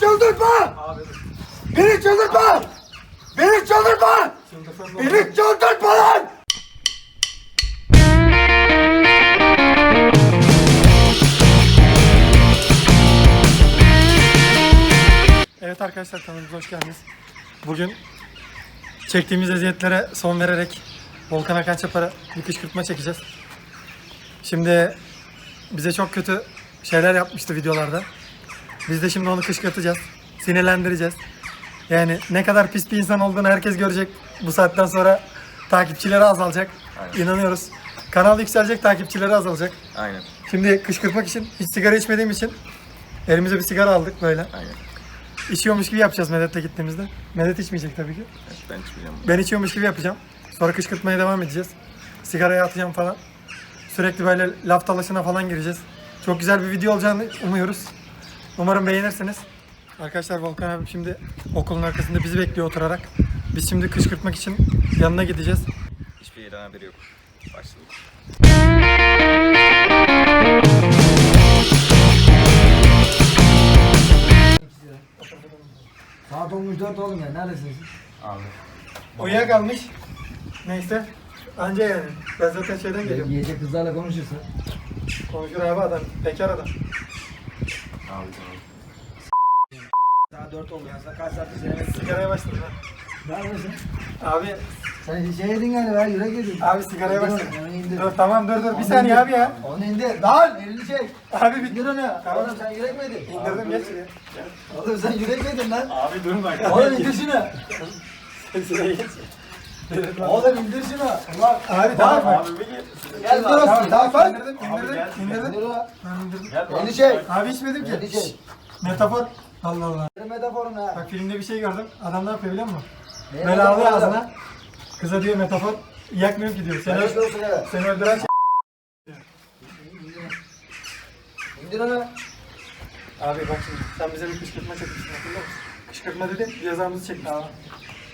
Çıldırtma! Beni çıldırtma! Beni çıldırtma! Beni çıldırtma lan! Evet arkadaşlar kanalımıza hoş geldiniz. Bugün çektiğimiz eziyetlere son vererek Volkan Hakan Çapar'a bir kışkırtma çekeceğiz. Şimdi bize çok kötü şeyler yapmıştı videolarda. Biz de şimdi onu kışkırtacağız. Sinirlendireceğiz. Yani ne kadar pis bir insan olduğunu herkes görecek. Bu saatten sonra takipçileri azalacak. İnanıyoruz. Kanal yükselecek, takipçileri azalacak. Aynen. Şimdi kışkırtmak için hiç sigara içmediğim için elimize bir sigara aldık böyle. Aynen. İçiyormuş gibi yapacağız Medet'le gittiğimizde. Medet içmeyecek tabii ki. Evet, ben içmeyeceğim. Ben içiyormuş gibi yapacağım. Sonra kışkırtmaya devam edeceğiz. Sigaraya atacağım falan. Sürekli böyle laf dalaşına falan gireceğiz. Çok güzel bir video olacağını umuyoruz. Umarım beğenirsiniz. Arkadaşlar Volkan abi şimdi okulun arkasında bizi bekliyor oturarak. Biz şimdi kışkırtmak için yanına gideceğiz. Hiçbir yerden haberi yok. Başladık. Saat olmuş dört oğlum ya neredesiniz? Abi. Uyuyakalmış. Neyse. Anca yani. Ben zaten şeyden geliyorum. Yiyecek kızlarla konuşursun. Konuşur abi adam. Bekar adam. Abi tamam. Saat dört oldu ya. Sen kaç saattir bekliyorum. Sigaraya başladım ha. Neredesin? Abi, Sen şey yedin galiba yürek yedin. abi sigaraya onu, indir. Dur tamam dur dur. Bir saniye indir. abi ya. Onu indir. Lan elini çek. Abi bir İndir onu. Tamam. Oğlum sen yürek mi yedin? indirdim geç şuraya. Oğlum sen yürek mi yedin lan? Abi durun bak. Oğlum indir şunu. Şuraya geç. Oğlum indir şunu. Ulan. Abi tamam. Abi bir gel. Gel Tamam, tamam, Tamam indirdim, bak. indirdim, İndir indirdim. bak. Elini çek. Abi içmedim ki. çek. Şşş, Metafor. Allah Allah. Ver metaforunu ha. Bak filmde bir şey gördüm. Adam ne yapıyor biliyor musun? Böyle alıyor ağzına. Kıza diyor metafor. Yakmıyorum ki diyor. Seni, seni öldüren şey. İndir onu. Abi bak şimdi sen bize bir kışkırtma çekmişsin hatırlıyor musun? Kışkırtma dedin cezamızı çekti abi.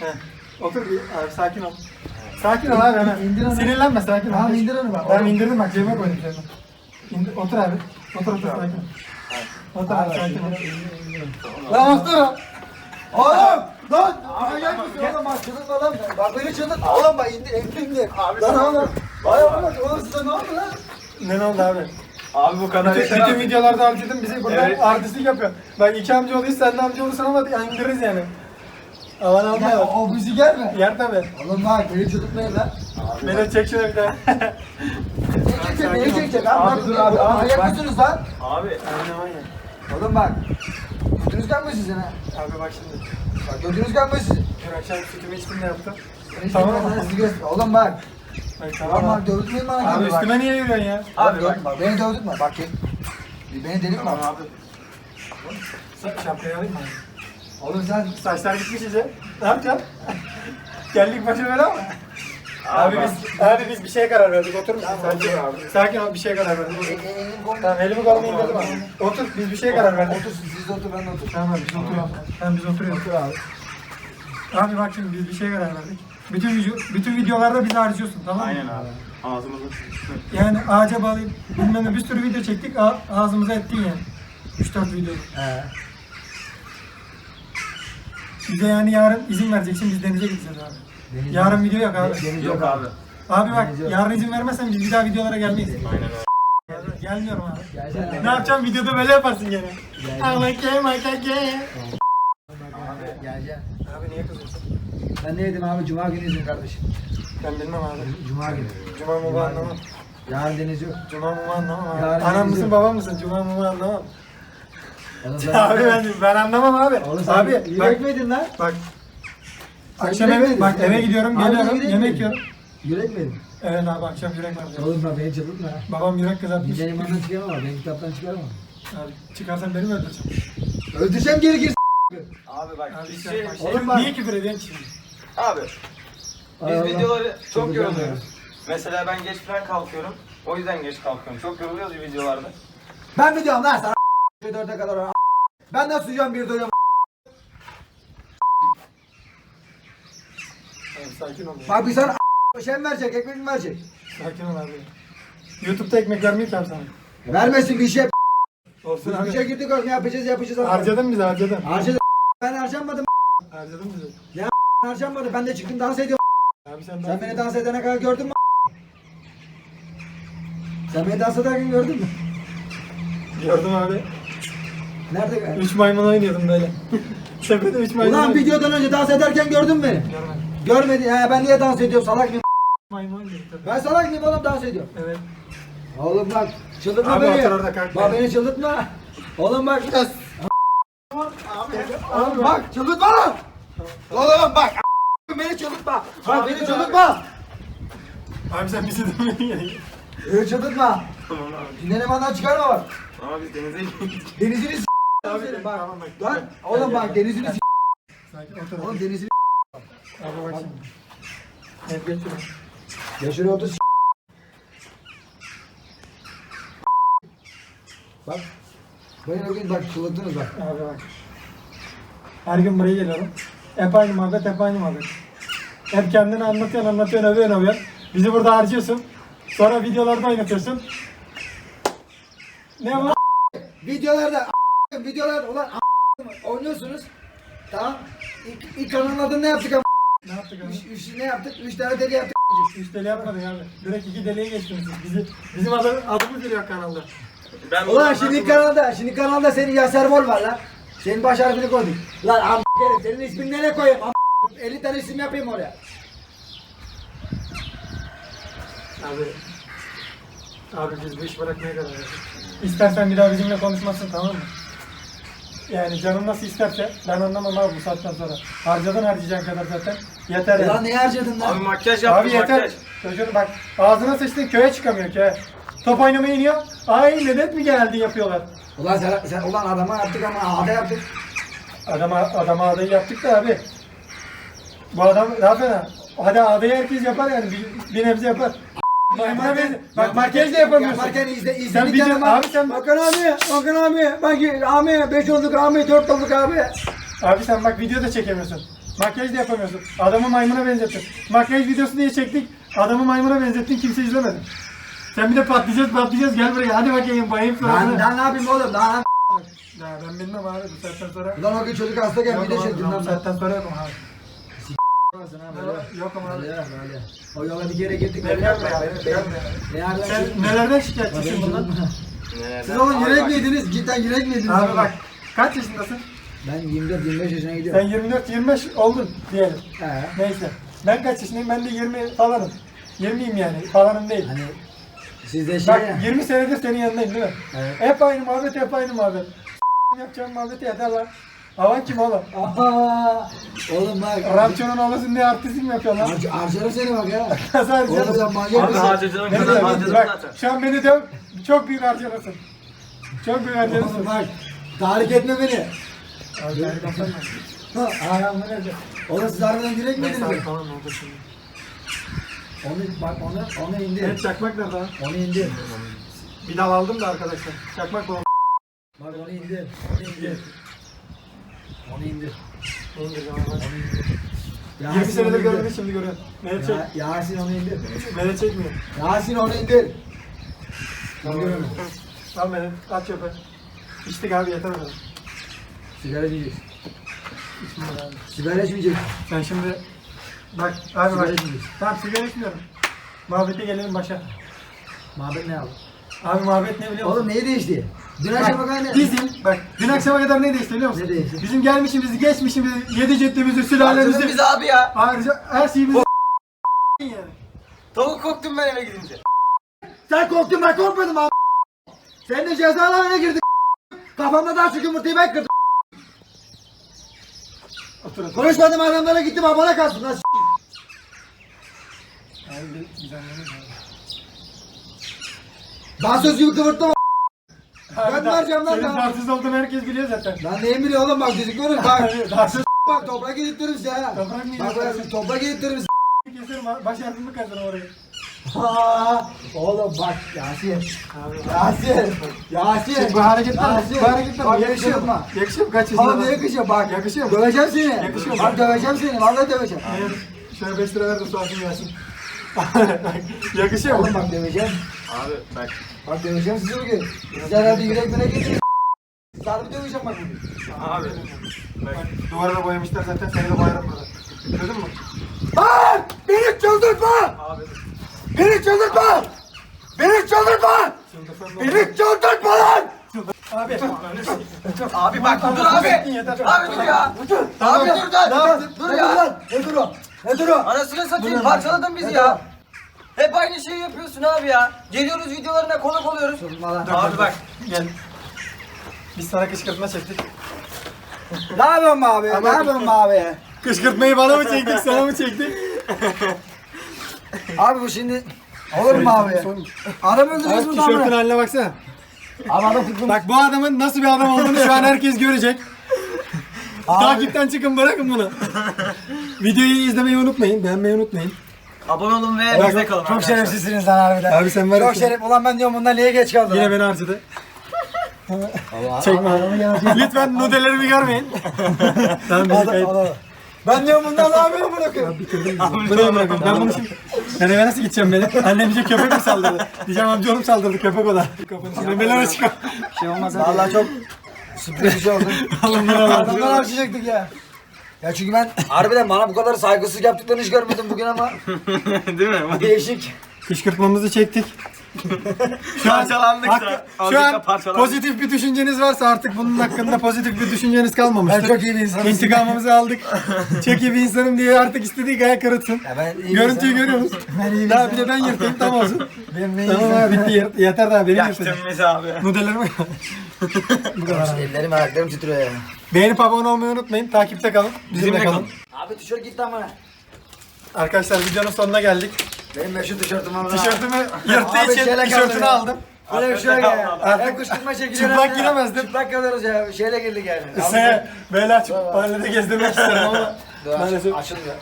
Heh. Otur bir abi sakin ol. Sakin ol abi hemen. İndir onu. Sinirlenme sakin ol. Tamam, indir onu bak. Ben indirdim bak cebime koydum cebime. İndir, otur abi. Otur otur sakin ol. Otur abi sakin ol. Lan otur. Oğlum! Lan! Manyak mısın oğlum bak çıldırtma lan. Bak beni çıldırtma. Oğlum bak indir indir indir. Abi lan oğlum. Vay oğlum oğlum size ne oldu lan? Ne oldu abi? Abi bu kadar Bütün, yeter bütün abi. videolarda harcadım bizi burada Evet. artistlik yapıyor. Bak iki amca oluyoruz sen de amca olursun ama indiririz yani. Aman Ya, alma. o bizi gelme. Yer tabi. Oğlum bak beni çıldırtmayın lan. Beni çek şuna bir daha. Beni çekecek beni çekecek. Lan Abi bak, dur oğlum, abi, abi, Manyak bak. mısınız lan? Abi. Aynen aynen. Oğlum bak. Götünüz kanmıyor sizin ha. Abi bak şimdi. Bak götünüz kanmıyor sizin. Dün akşam sütümü içtim ne yaptım? Tamam. tamam. Sana sizi göster. Oğlum bak. Bak Tamam tamam. bak dövdürmeyin bana Abi kendini bak. üstüme niye yürüyorsun ya? Abi Abi bak. bak. Beni dövdürtme bak. ki. Beni delirtme. Tamam abi. Sa- Şapkayı alayım mı? Oğlum sen Saçlar gitmiş iyice. Ne yapacaksın? Geldik başa böyle ama. Abi biz, abi biz bir şeye karar verdik. Otur musun? Sakin ol abi. Sakin ol bir şeye karar verdik. kol. Tamam elimi kolumu indirdim abi. Otur biz bir şeye karar verdik. Otur siz de otur ben de otur. Tamam abi biz oturuyoruz. Tamam biz oturuyoruz. Otur abi. Abi bak şimdi biz bir şeye karar verdik. Bütün video, bütün videolarda bizi harcıyorsun tamam mı? Aynen abi. Ağzımızı. Yani ağaca bağlayıp bilmem ne bir sürü video çektik a- ağzımıza ettin yani. 3-4 video. He. Bize yani yarın izin vereceksin biz denize gideceğiz abi. Deniz- Yarın video yok abi. Deniz Yok abi. Abi bak Deniz yok. yarın izin vermezsen biz bir daha videolara gelmeyiz. Aynen öyle. Gelmiyorum abi. Geleceksin. Ne yapacağım videoda böyle yaparsın gene. Geleceksin. Amake makake. Geleceksin. Abi niye kızıyorsun? Ben ne dedim abi? Cuma günü izin kardeşim. Ben bilmem abi. Cuma günü. Cuma mı anlamam. Yarın deniz yok. Cuma mı anlamam abi. Yarın Anam deniz mısın yok. babam mısın? Cuma mı anlamam. Sen- Abi ben, ben anlamam abi. Oğlum sen Abi yürek bak, miydin lan? bak. Sen Akşam yürek eve, miydin? bak eve gidiyorum, Abi geliyorum, yürek yemek miydin? yiyorum. Yürek miydin? Evet abi akşam yürek var. Oğlum bak beni çıldırtma. ha. Babam yürek kızartmış. Benim imandan çıkaramam. Ben kitaptan çıkaramam. Abi çıkarsan beni mi öldüreceksin? Öldüreceğim geri gir. Abi bak Abi bir şey, bak, şey- Oğlum bak- niye küfür ediyorsun ki şimdi? Abi. Biz Allah. videoları çok Çıldıracağım yoruluyoruz. Mesela ben geç falan kalkıyorum. O yüzden geç kalkıyorum. Çok yoruluyoruz videolarda. Ben mi diyorum lan sana? Dörde kadar. a- Ben nasıl uyuyorum bir doyuyorum. Abi sakin ol. ya. Bak bir sana a- şey mi verecek, ekmek mi verecek? Sakin ol abi. Youtube'da ekmek vermiyor ki abi sana. Vermesin bir şey. Olsun bir şey abi. girdik oğlum yapacağız yapacağız. Harcadın bizi harcadın. Harcadım. Ben harcanmadım. Harcadın bizi. Harcanmadı. Ben de çıktım dans ediyorum. Abi sen, Sen beni dans edene kadar gördün mü? Sen beni dans ederken gördün mü? Gördüm abi. Nerede gördün? Üç maymun oynuyordum böyle. Tepede üç maymun Ulan oynuyordum. videodan önce dans ederken gördün mü? Görmedim. Görmedin. He ben niye dans ediyorum salak mıyım? Maymun oynuyordum tepede. Ben salak mıyım oğlum dans ediyorum. Evet. Oğlum bak çıldırtma Abi beni. otur orada kalk. Bak beni çıldırtma. Oğlum bak. Oğlum bak çıldırtma lan. Oğlum bak. Beni çıldırtma. Bak Abi beni çıldırtma. Abi sen bizi demeyin. Beni çıldırtma. Tamam abi. Dinlenemeden çıkarma bak. Ama biz denize gittik. Denizini s*** Abi senin bak. tamam bak. Lan oğlum bak denizini s*** Sakin. Oğlum denizini Abi bak şimdi. Evet geç s*** şuraya otur s*** Bak. Bugün bak çıldırttınız bak. Abi bak. Her gün buraya geliyorum. Hep aynı muhabbet, hep aynı muhabbet. Hep kendini anlatıyorsun, anlatıyorsun, övüyorsun, övüyorsun. Bizi burada harcıyorsun. Sonra videolarda oynatıyorsun. Ne bu? Videolarda a**, videolarda ulan a**, oynuyorsunuz. Tamam. İlk, ilk kanalın adını ne yaptık ama? Ne yaptık abi? Üç, üç, ne yaptık? Üç tane deli yaptık. Üç deli yapmadık abi. Direkt iki deliye geçtiniz siz. Bizi, bizim adı, adımız geliyor kanalda. Ben Ulan şimdi kanalda, şimdi kanalda senin Yaser Bol var lan. Senin baş harfini koyduk. Lan am herif, senin ismini nereye koyayım? Am 50 tane isim yapayım oraya. Abi. Abi biz bu iş bırakmaya karar verdik. İstersen bir daha bizimle konuşmasın tamam mı? Yani canım nasıl isterse ben anlamam abi bu saatten sonra. Harcadın harcayacağın kadar zaten. Yeter yani. Ulan ne harcadın lan? Abi makyaj yaptım Abi yeter. makyaj. Çocuğun bak ağzına sıçtın köye çıkamıyor köye. Top oynamaya iniyor. Ay medet mi geldi yapıyorlar. Ulan sen, sen ulan adama yaptık ama ağda yaptık. Adama, adama adayı yaptık da abi. Bu adam daha fena. Hadi adayı herkes yapar yani bir, bir nebze yapar. Maymuna benziyor. Bak makyaj da yapamıyorsun. Yaparken izle, izle. Sen video, abi sen Bakın abi, bakın abi. Bak abi, 5 olduk abi, 4 olduk abi. Abi sen bak video da çekemiyorsun. Makyaj da yapamıyorsun. Adamı maymuna benzettin. Makyaj videosu diye çektik. Adamı maymuna benzettin kimse izlemedi. Sen bir de patlayacağız patlayacağız gel buraya hadi bakayım bayım Lan, lan ne yapayım oğlum lan? Ya ben bilmem abi bu saatten sonra. Ulan o gün çocuk hastayken Yok bir de abi, çektin bu lan ben. saatten sonra yokum abi. Yok ama. O yola bir kere girdik. Sen nelerden şikayetçisin bundan? Siz oğlum yürek bak, mi yediniz? Cidden yürek mi yediniz? Abi bak kaç yaşındasın? Ben 24-25 yaşına Sen gidiyorum. 24-25 oldun diyelim. He. Neyse. Ben kaç yaşındayım? Ben de 20 falanım. 20'yim yani. Falanım değil. Hani sizde şey Bak ya. 20 senedir senin yanındayım değil mi? Evet. Hep aynı muhabbet, hep aynı muhabbet. Yapacağım muhabbeti yeter lan. Havan kim oğlum? Aha! Oğlum bak. Rapçonun olasın diye artistlik mi yapıyorsun lan? Harc harcarım seni bak ya. Nasıl Oğlum sen manyak Abi mısın? harcadığım Ne kadar diyeyim? harcadım Bak zaten. şu an beni döv. Çok büyük harcarsın. Çok büyük. Oğlum bak. Tahrik etme beni. Abi ben kapatma. Ha, ayağım nerede? Oğlum siz harbiden yürek mi yediniz? abi tamam oldu şimdi. Onu bak onu onu Evet indir. çakmak nerede lan? Onu indir. Bir dal aldım da arkadaşlar. Çakmak bu. Bak onu indir. Onu indir. Onu indir. İndireceğim abi. Onu indir. 20 Yasin senedir onu indir. görmedim şimdi görüyorum. Beni çek. Ya, Yasin onu indir. Beni çekmiyor. Yasin onu indir. Tamam. İndir onu. Tamam beni. Aç çöpe. İçtik abi yeter öyle. Sigara içmeyeceksin. Abi. Sigara içmeyeceksin. Sen şimdi bak abi Sigara bak. Tamam sigara içmiyorum. Muhabbete gelelim başa. Muhabbet ne yapalım? Abi muhabbet ne biliyor musun? Oğlum neyi değişti? Dün akşama kadar ne? Bizim bak dün akşama kadar ne değişti biliyor musun? Ne değişti? Bizim gelmişimizi, geçmişimizi, yedi ceddimizi, sülalemizi, bizi abi ya. ayrıca her şeyimizi yani. Tavuk koktum ben eve gidince. Sen korktun ben korkmadım abi. Sen de cezalarına girdin. Kafamda daha çok yumurtayı ben kırdım. Otur otur. Konuşmadım adamlara gittim abone kalsın lan. Abi bir- biz anlamayız abi. Daha söz gibi kıvırttım. Ben vereceğim lan Senin tarsız olduğunu herkes biliyor zaten. Lan neyim biliyor oğlum bak görün bak. Söz bak toprak yedirtirim size ha. Toprak mı Bak bak toprak yedirtirim keserim abi. Baş harfimi kazanım orayı. Ha, Oğlum bak Yasin. Abi. Yasin. Yasin. Şimdi bu hareketler, Yasin. bu hareketler Bak yakışıyor mu? yakışıyor mu? Kaç yaşında? Oğlum ne yakışıyor bak. Yakışıyor mu? Döveceğim seni. Yakışıyor mu? Bak döveceğim seni. Vallahi döveceğim. Hayır. Şöyle 5 lira ver de suatım gelsin. Yakışıyor mu? Oğlum bak döveceğim. Abi bak. Bak döveceğim sizi bugün. Siz herhalde yüreklerine geçin. Sarı döveceğim bak bugün. Abi. Bak, Duvara da boyamışlar zaten seni de boyarım burada. Gördün mü? Lan! Beni çıldırtma! Abi. Beni çıldırtma! Beni çıldırtma! Beni çıldırtma lan! Abi. Abi bak dur abi. Abi dur ya. Tamam. Abi dur dur. Dur ya! Ne dur o? Ne dur o? Anasını satayım Dur. parçaladın bizi ya. Hep aynı şeyi yapıyorsun abi ya. Geliyoruz videolarına konuk oluyoruz. Durma lan. Abi bak. Gel. Biz sana kışkırtma çektik. Ne yapıyorsun abi? Ne yapıyorsun abi? Kışkırtmayı bana mı çektik, sana mı çektik? Abi bu şimdi... Olur mu abi? Adam öldürüyoruz Abi mu tişörtün adamı? haline baksana. Abi adam kıkım. Bak bu adamın nasıl bir adam olduğunu şu an herkes görecek. Takipten çıkın bırakın bunu. Videoyu izlemeyi unutmayın, beğenmeyi unutmayın. Abone olun ve bizde kalın Çok arkadaşlar. şerefsizsiniz lan harbiden. Abi sen var ya- Çok şeref. Ulan ben diyorum bundan niye geç kaldı? Yine beni harcadı. Çekme. Lütfen nudelerimi görmeyin. tamam beni kayıt. Ben diyorum bundan ne yapıyorum bırakıyorum. Buraya bırakın. Ben bunu şimdi... Ben eve nasıl gideceğim beni? Annem diyecek köpek mi saldırdı? Diyeceğim amca saldırdı köpek o da. Kapının memeler açık. Şey olmaz Vallahi çok sürpriz bir şey oldu. Bunu alın. Adamlar harcayacaktık ya. Ya çünkü ben harbiden bana bu kadar saygısız yaptıklarını hiç görmedim bugün ama. Değil mi? Değişik. Kışkırtmamızı çektik. Şu an, Parçalandık da. şu Azıcık an parçalandık. pozitif bir düşünceniz varsa artık bunun hakkında pozitif bir düşünceniz kalmamıştır. Ben çok iyi bir insanım. İntikamımızı aldık. çok iyi bir insanım diye artık istediği kadar kırıtsın. Ya ben iyi bir Görüntüyü insanım. görüyoruz. Ben iyi bir Daha bir de ben yırtayım tam olsun. Benim ne tamam abi bitti yırt- yeter daha benim Yaktın yırtacağım. bizi abi. Modellerimi Ellerim ayaklarım titriyor ya. Beğenip abone olmayı unutmayın. Takipte kalın. Bizimle kalın. Abi tişört gitti ama. Arkadaşlar videonun sonuna geldik. Benim meşhur tişörtüm ama. Tişörtümü Abi yırttığı için şeyle tişörtünü kaldı ya. aldım. Böyle bir şey yok ya. Artık Hep kışkırtma çekiliyor. çıplak giremezdim. Çıplak kalıyoruz ya. Şeyle girdik yani. Size böyle açıp mahallede gezdirmek isterim ama Dur, aç- maalesef Açılmıyor.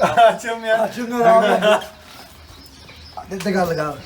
açılmıyor. Açılmıyor abi. Nerede kaldık abi?